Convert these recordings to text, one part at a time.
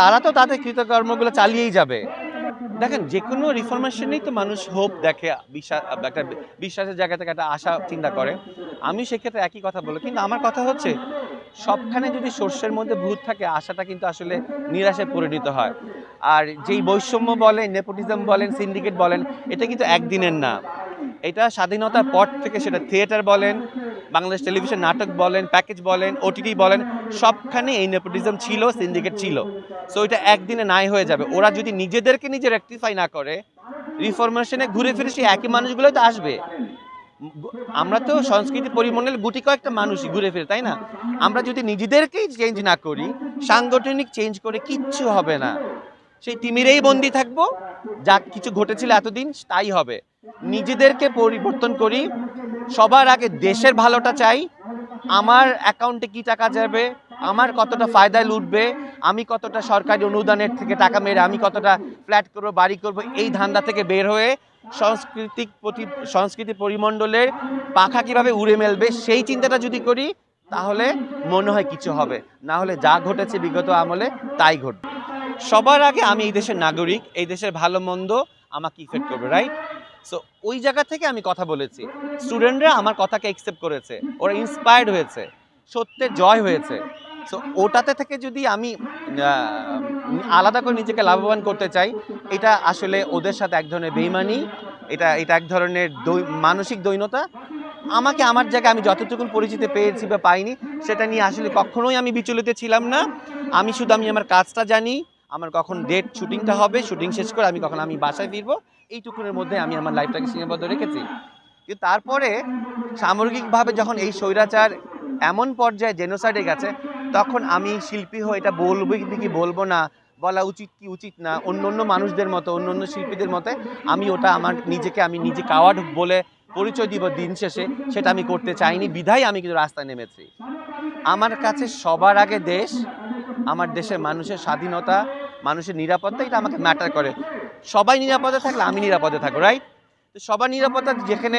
তারা তো তাদের কৃতকর্মগুলো চালিয়েই যাবে। দেখেন যে কোনো রিফরমেশনেই তো মানুষ হোপ দেখে, বিশ্বাস, একটা বিশ্বাসের জায়গা থেকে একটা আশা, চিন্তা করে। আমি সেক্ষেত্রে একই কথা বলব। কিন্তু আমার কথা হচ্ছে, সবখানে যদি শস্যের মধ্যে ভূত থাকে, আশাটা কিন্তু আসলে নিরাশায় পরিণত হয়। আর যেই বৈষম্য বলেন নেপোটিজম বলেন সিন্ডিকেট বলেন, এটা কিন্তু একদিনের না। এটা স্বাধীনতার পর থেকে সেটা থিয়েটার বলেন, বাংলাদেশ টেলিভিশন নাটক বলেন প্যাকেজ বলেন ওটিটি বলেন, সবখানে এই নেপোটিজম ছিল সিন্ডিকেট ছিল। সো এটা একদিনে নাই হয়ে যাবে। ওরা যদি নিজেদেরকে নিজে রেকটিফাই না করে রিফরমেশনে ঘুরে ফিরে সেই একই মানুষগুলো তো আসবে। আমরা তো সংস্কৃতি পরিমণ্ডল গুটি কয়েকটা মানুষই ঘুরে ফিরে, তাই না? আমরা যদি নিজেদেরকেই চেঞ্জ না করি, সাংগঠনিক চেঞ্জ করে কিচ্ছু হবে না। সেই তিমিরেই বন্দি থাকব। যা কিছু ঘটেছিল এতদিন, তাই হবে। নিজেদেরকে পরিবর্তন করি। সবার আগে দেশের ভালোটা চাই। আমার অ্যাকাউন্টে কি টাকা যাবে? আমার কতটা ফায়দায় লুটবে? আমি কতটা সরকারি অনুদানের থেকে টাকা মেরে আমি কতটা ফ্ল্যাট করব, বাড়ি করব, এই ধান্দা থেকে বের হয়ে সাংস্কৃতিক প্রতি সংস্কৃতি পরিমণ্ডলের পাখা কীভাবে উড়ে মেলবে, সেই চিন্তাটা যদি করি, তাহলে মনে হয় কিছু হবে। না হলে যা ঘটেছে বিগত আমলে, তাই ঘটবে। সবার আগে আমি এই দেশের নাগরিক, এই দেশের ভালো মন্দ আমাকে ইফেক্ট করবে রাইট সো ওই জায়গা থেকে আমি কথা বলেছি। স্টুডেন্টরা আমার কথাকে অ্যাকসেপ্ট করেছে। ওরা ইন্সপায়ার্ড হয়েছে। সত্যের জয় হয়েছে। সো ওটাতে থেকে যদি আমি আলাদা করে নিজেকে লাভবান করতে চাই, এটা আসলে ওদের সাথে এক ধরনের বেইমানি, এটা এটা এক ধরনের মানসিক দৈনতা। আমাকে আমার জায়গায় আমি যতটুকু পরিচিতি পেয়েছি বা পাইনি, সেটা নিয়ে আসলে কখনোই আমি বিচলিত ছিলাম না। আমি শুধু আমি আমার কাজটা জানি আমার কখন ডেট শুটিংটা হবে শুটিং শেষ করে আমি কখন আমি বাসায় ফিরবো, এইটুকুনের মধ্যে আমি আমার লাইফটাকে সীমাবদ্ধ রেখেছি। কিন্তু তারপরে সামগ্রিকভাবে যখন এই স্বৈরাচার এমন পর্যায়ে জেনোসাইডে গেছে, তখন আমি শিল্পী হয়ে এটা বলব কি বলব না, বলা উচিত কি উচিত না, অন্য অন্য মানুষদের মতো, অন্য অন্য শিল্পীদের মতো আমি ওটা আমার নিজেকে আমি নিজে কাওয়ার্ড বলে পরিচয় দিব দিন শেষে, সেটা আমি করতে চাইনি, বিধায় আমি কিন্তু রাস্তায় নেমেছি। আমার কাছে সবার আগে দেশ আমার দেশের মানুষের স্বাধীনতা, মানুষের নিরাপত্তা, এটা আমাকে ম্যাটার করে। সবাই নিরাপদে থাকলে আমি নিরাপদে থাকব রাইট তো সবার নিরাপত্তা যেখানে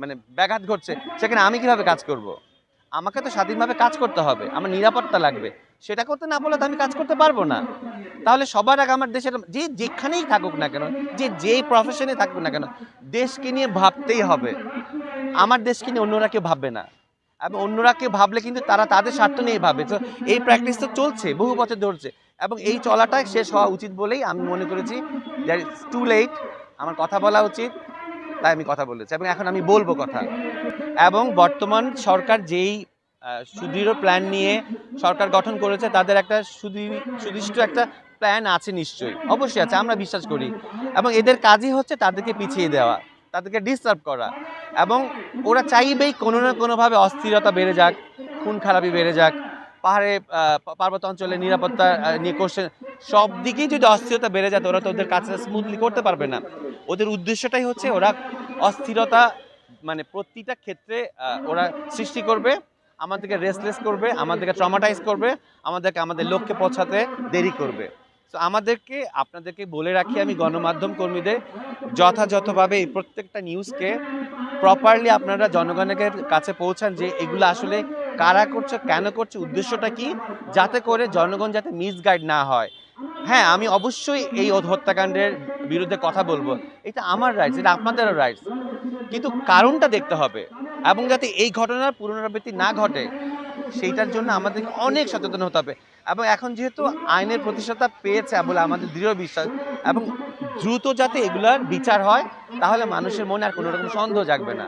মানে ব্যাঘাত ঘটছে, সেখানে আমি কীভাবে কাজ করব। আমাকে তো স্বাধীনভাবে কাজ করতে হবে, আমার নিরাপত্তা লাগবে। সেটা করতে না বলে তো আমি কাজ করতে পারব না। তাহলে সবার আগে আমার দেশের, যে যেখানেই থাকুক না কেন, যে যেই প্রফেশনে থাকুক না কেন, দেশকে নিয়ে ভাবতেই হবে। আমার দেশকে নিয়ে অন্যরা কেউ ভাববে না। এবং অন্যরা কেউ ভাবলে কিন্তু তারা তাদের স্বার্থ নিয়ে ভাবে। তো এই প্র্যাকটিস তো চলছে, বহু বছর ধরছে। এবং এই চলাটা শেষ হওয়া উচিত বলেই আমি মনে করেছি দ্যাট ইটস টু লেট আমার কথা বলা উচিত, তাই আমি কথা বলেছি। এবং এখন আমি বলব কথা। এবং বর্তমান সরকার যেই সুদৃঢ় প্ল্যান নিয়ে সরকার গঠন করেছে, তাদের একটা সুদৃ- সুদৃষ্ট একটা প্ল্যান আছে নিশ্চয়ই। অবশ্যই আছে, আমরা বিশ্বাস করি। এবং এদের কাজই হচ্ছে তাদেরকে পিছিয়ে দেওয়া, তাদেরকে ডিস্টার্ব করা। এবং ওরা চাইবেই কোনো না কোনোভাবে অস্থিরতা বেড়ে যাক, খুন খারাপি বেড়ে যাক, পাহাড়ে পার্বত্য অঞ্চলে নিরাপত্তা নিয়ে কোশ্চেন সব দিকেই যদি অস্থিরতা বেড়ে যায় ওরা তো ওদের কাজটা স্মুথলি করতে পারবে না। ওদের উদ্দেশ্যটাই হচ্ছে ওরা অস্থিরতা মানে প্রতিটা ক্ষেত্রে ওরা সৃষ্টি করবে, আমাদেরকে রেস্টলেস করবে, আমাদেরকে ট্রমাটাইজ করবে, আমাদেরকে, আমাদের লক্ষ্যে পৌঁছাতে দেরি করবে। তো আমাদেরকে, আপনাদেরকে বলে রাখি আমি গণমাধ্যম কর্মীদের যথাযথভাবে এই প্রত্যেকটা নিউজকে প্রপারলি আপনারা জনগণের কাছে পৌঁছান যে এগুলো আসলে কারা করছে, কেন করছে, উদ্দেশ্যটা কি, যাতে করে জনগণ যাতে মিসগাইড না হয়। হ্যাঁ আমি অবশ্যই এই হত্যাকাণ্ডের বিরুদ্ধে কথা বলব। এটা আমার রাইটস এটা আপনাদেরও রাইটস কিন্তু কারণটা দেখতে হবে এবং যাতে এই ঘটনার পুনরাবৃত্তি না ঘটে। সেইটার জন্য আমাদেরকে অনেক সচেতন হতে হবে। এবং এখন যেহেতু আইনের প্রতিষ্ঠাতা পেয়েছে বলে আমাদের দৃঢ় বিশ্বাস, এবং দ্রুত যাতে এগুলার বিচার হয়, তাহলে মানুষের মনে আর কোনো রকম সন্দেহ জাগবে না।